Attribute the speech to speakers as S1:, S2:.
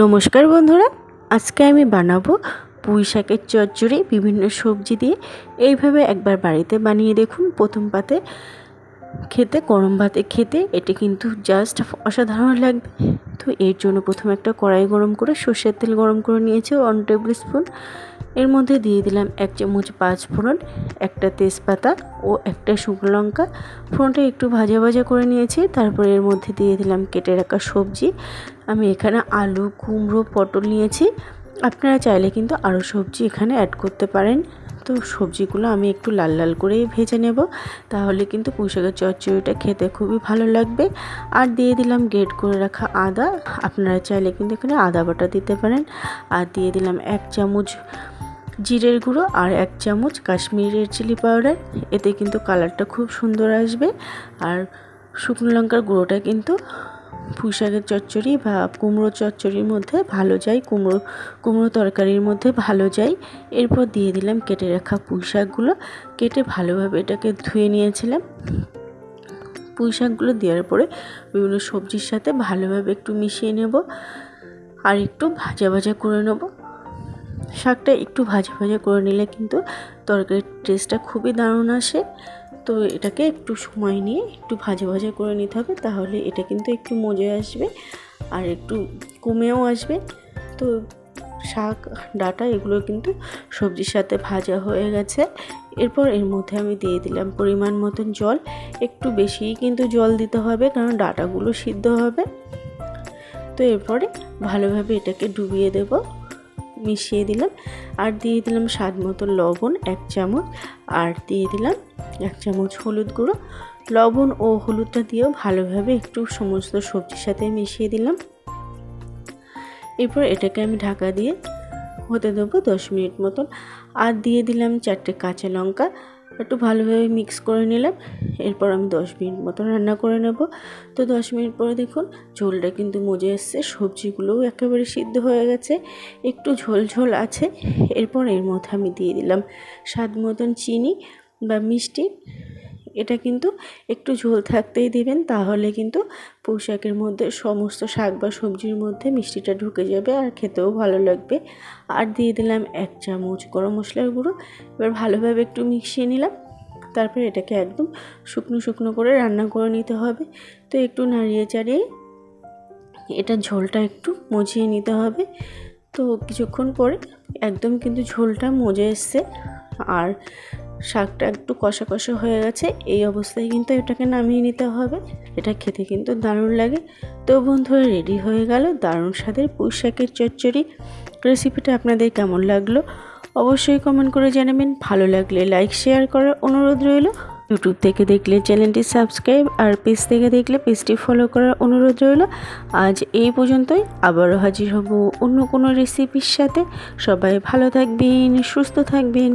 S1: নমস্কার বন্ধুরা, আজকে আমি বানাবো পুঁই শাকের চচ্চড়ি, বিভিন্ন সবজি দিয়ে। এইভাবে একবার বাড়িতে বানিয়ে দেখুন, প্রথম পাতে খেতে, গরম ভাতে খেতে এটি কিন্তু জাস্ট অসাধারণ লাগবে। তো এর জন্য প্রথমে একটা কড়াই গরম করে সর্ষের তেল গরম করে নিয়েছি ওয়ান টেবিল স্পুন এর মধ্যে দিয়ে দিলাম এক চামচ পাঁচ ফোড়ন, একটা তেজপাতা ও একটা শুকনো লঙ্কা। ফোড়নটা একটু ভাজা ভাজা করে নিয়েছি, তারপর এর মধ্যে দিয়ে দিলাম কেটে রাখা সবজি। আমি এখানে আলু, কুমড়ো, পটল নিয়েছি। আপনারা চাইলে কিন্তু আরও সবজি এখানে অ্যাড করতে পারেন। তো সবজিগুলো আমি একটু লাল লাল করেই ভেজে নেব। তাহলে কিন্তু পুঁইশাকের চচ্চড়িটা খেতে খুবই ভালো লাগবে। আর দিয়ে দিলাম গ্রেট করে রাখা আদা। আপনারা চাইলে কিন্তু এখানে আদা বাটা দিতে পারেন। আর দিয়ে দিলাম এক চামচ জিরের গুঁড়ো আর এক চামচ কাশ্মীরের চিলি পাউডার। এতে কিন্তু কালারটা খুব সুন্দর আসবে। আর শুকনো লঙ্কার গুঁড়োটা কিন্তু পুঁই শাকের চচ্চড়ি বা কুমড়ো চচ্চড়ির মধ্যে ভালো যায়, কুমড়ো কুমড়ো তরকারির মধ্যে ভালো যায়। এরপর দিয়ে দিলাম কেটে রাখা পুঁই শাকগুলো কেটে ভালোভাবে এটাকে ধুয়ে নিয়েছিলাম। পুঁই শাকগুলো দেওয়ার পরে বিভিন্ন সবজির সাথে ভালোভাবে একটু মিশিয়ে নেব আর একটু ভাজা ভাজা করে নেব। শাকটা একটু ভাজা ভাজা করে নিলে কিন্তু তরকারির টেস্টটা খুবই দারুণ আসে। তো এটাকে একটু সময় নিয়ে একটু ভাজা ভাজা করে নিতে হবে, তাহলে এটা কিন্তু একটু মজে আসবে আর একটু কমেও আসবে। তো শাক, ডাটা এগুলো কিন্তু সবজির সাথে ভাজা হয়ে গেছে। এরপর এর মধ্যে আমি দিয়ে দিলাম পরিমাণ মতন জল। একটু বেশিই কিন্তু জল দিতে হবে, কারণ ডাটাগুলো সিদ্ধ হবে। তো এরপরে ভালোভাবে এটাকে ডুবিয়ে দেব। মিশিয়ে দিলাম। আর দিয়ে দিলাম স্বাদ মতো লবণ, এক চামচ। আর দিয়ে দিলাম এক চামচ হলুদ গুঁড়ো। লবণ ও হলুদটা দিয়েও ভালোভাবে একটু সমস্ত সবজির সাথে মিশিয়ে দিলাম। এরপর এটাকে আমি ঢাকা দিয়ে হতে দেবো দশ মিনিট মতন। আর দিয়ে দিলাম চারটে কাঁচা লঙ্কা। একটু ভালোভাবে মিক্স করে নিলাম। এরপর আমি দশ মিনিট মতো রান্না করে নেব। তো দশ মিনিট পরে দেখুন, ঝোলটা কিন্তু মজে এসছে। সবজিগুলোও একেবারে সিদ্ধ হয়ে গেছে। একটু ঝোল ঝোল আছে। এরপর এর মধ্যে আমি দিয়ে দিলাম স্বাদ মতন চিনি বা মিষ্টি। এটা কিন্তু একটু ঝোল থাকতেই দিবেন, তাহলে কিন্তু পোশাকের মধ্যে সমস্ত শাক বা সবজির মধ্যে মিষ্টিটা ঢুকে যাবে আর খেতেও ভালো লাগবে। আর দিয়ে দিলাম এক চামচ গরম মশলার গুঁড়ো, এবার ভালোভাবে একটু মিশিয়ে নিলাম, তারপর এটাকে একদম শুকনো শুকনো করে রান্না করে নিতে হবে। তো একটু নাড়িয়ে চাড়িয়ে এটা ঝোলটা একটু মজিয়ে নিতে হবে। তো কিছুক্ষণ পরে একদম কিন্তু ঝোলটা মজে এসছে। আর শাকটা একটু কষা কষা হয়ে গেছে, এই অবস্থায় কিন্তু এটাকে নামিয়ে নিতে হবে। এটা খেতে কিন্তু দারুণ লাগে। তো বন্ধুরা, রেডি হয়ে গেল দারুণ স্বাদের পুঁই শাকের চচ্চড়ি। রেসিপিটা আপনাদের কেমন লাগল? অবশ্যই কমেন্ট করে জানাবেন। ভালো লাগলে লাইক শেয়ার করার অনুরোধ রইল। ইউটিউব থেকে দেখলে চ্যানেলটি সাবস্ক্রাইব আর পেজ থেকে দেখলে পেজটি ফলো করার অনুরোধ রইল। আজ এই পর্যন্তই। আবারও হাজির হব অন্য কোনো রেসিপির সাথে। সবাই ভালো থাকবেন, সুস্থ থাকবেন।